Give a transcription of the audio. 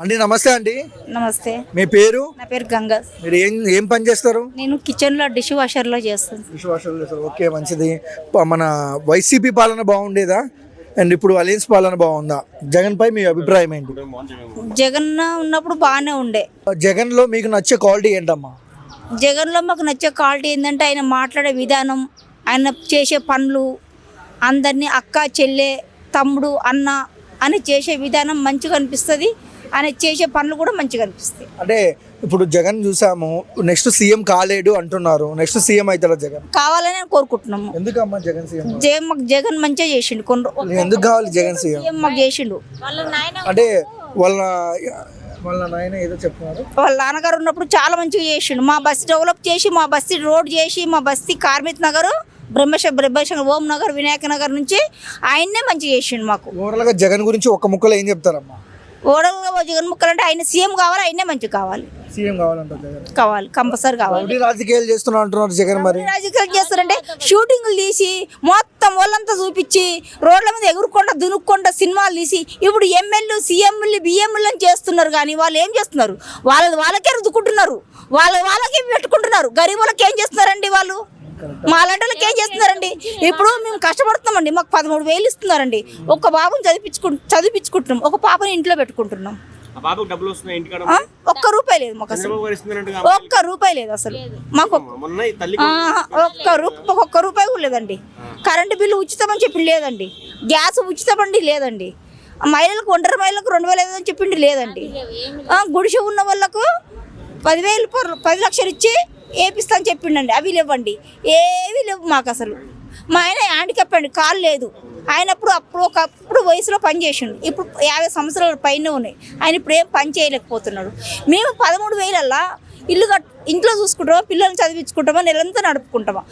అండి నమస్తే అండి. నమస్తే. మీ పేరు? నా పేరు గంగా. మీరు ఏం ఏం పని చేస్తారు? నేను కిచెన్లో డిష్ వాషర్లో చేస్తాను. విశ్వాసాలు చేస్తారు. ఓకే మంచిది. ప- మన వైసీపీ పాలన బాగుండేదా? అండ్ ఇప్పుడు అలయన్స్ పాలన బాగుందా? జగన్ పై మీ అభిప్రాయం ఏంటి? జగన్ ఉన్నప్పుడు బాగానే ఉండే. జగన్లో మీకు నచ్చే క్వాలిటీ ఏంటమ్మా? జగన్లో మాకు నచ్చే క్వాలిటీ ఏంటంటే ఆయన మాట్లాడే విధానం ఆయన చేసే పనులు అందరినీ అక్క చెల్లె తమ్ముడు అన్న అని చేసే విధానం మంచిగా అనిపిస్తుంది. ఆయన చేసే పనులు కూడా మంచిగా అనిపిస్తాయి. అంటే ఇప్పుడు జగన్ చూసాము నెక్స్ట్ సీఎం కాలేడు అంటున్నారు నెక్స్ట్ సీఎం అవుతాడా జగన్? కావాలని కోరుకుంటున్నాము. ఎందుకమ్మా జగన్ సీఎం? జగన్ మాకు జగన్ మంచిగా చేసిండు కొన్ని ఎందుకు కావాలి జగన్ సీఎం? మాకు చేసిండు. అంటే వాళ్ళ వాళ్ళ నాయన ఏదో చెప్తున్నారు వాళ్ళ నాన్నగారు ఉన్నప్పుడు చాలా మంచిగా చేసిండు. మా బస్సు డెవలప్ చేసి మా బస్సు రోడ్ చేసి మా బస్తీ కార్మిక్ నగర్ బ్రహ్మశ బ్రహ్మశంకర్ ఓం నగర్ వినాయక నగర్ నుంచి ఆయన్నే మంచిగా చేసిండు మాకు. ఓవరాల్గా జగన్ గురించి ఒక్క ముక్కలో ఏం చెప్తారమ్మా? ఓడలుగా జగన్ ముక్కలు అంటే ఆయన సీఎం కావాలి ఆయన్నే మంచిగా కావాలి. సీఎం కావాలంటారు జగన్. కావాలి కంపల్సరీ కావాలి. రాజకీయాలు చేస్తున్నా అంటున్నారు జగన్ మరి. రాజకీయాలు చేస్తారంటే షూటింగ్లు తీసి మొత్తం వాళ్ళంతా చూపించి రోడ్ల మీద ఎగురుకుండా దునుక్కుండా సినిమాలు తీసి ఇప్పుడు ఎమ్మెల్యే సీఎంలు బిఎంలు అని చేస్తున్నారు కానీ వాళ్ళు ఏం చేస్తున్నారు? వాళ్ళ వాళ్ళకే రుద్దుకుంటున్నారు. వాళ్ళ వాళ్ళకే పెట్టుకుంటున్నారు. గరీబులకు ఏం చేస్తున్నారండి వాళ్ళు? మా లాంటి వాళ్ళకి ఏం చేస్తున్నారండి? ఇప్పుడు మేము కష్టపడుతున్నామండి. మాకు పదమూడు వేలు ఇస్తున్నారండి. ఒక బాబుని చదివించుకు చదివించుకుంటున్నాం. ఒక పాపని ఇంట్లో పెట్టుకుంటున్నాం. బాబుకు డబ్బులు వస్తున్నాయి ఇంటికాడ. ఆ? ఒక్క రూపాయి లేదు మాకు అసలు. ఒక్క రూపాయి లేదు అసలు. మాకు ఒక్క రూపాయి ఒక్క రూపాయి కూడా లేదండి. కరెంటు బిల్లు ఉచితమని చెప్పి లేదండి. గ్యాస్ ఉచితమండి లేదండి. మహిళలకు ఒంటరి మహిళలకు రెండు వేల ఐదు వందలు చెప్పిండి లేదండి. ఆ, గుడిసె ఉన్న వాళ్ళకు పదివేలు పది లక్షలు ఇచ్చి వేపిస్తాను చెప్పిండండి. అవి లేవండి. ఏవి లేవు మాకు అసలు. మా ఆయన హ్యాండిక్యాప్ అండి కాలు లేదు. ఆయనప్పుడు అప్పుడు ఒకప్పుడు వయసులో పని చేసిండు. ఇప్పుడు యాభై సంవత్సరాల పైన ఉన్నాయి. ఆయన ఇప్పుడు ఏం పని చేయలేకపోతున్నాడు. మేము పదమూడు వేలల్లా ఇల్లు కట్ ఇంట్లో చూసుకుంటామా పిల్లల్ని చదివించుకుంటామా నెలంతా నడుపుకుంటామా?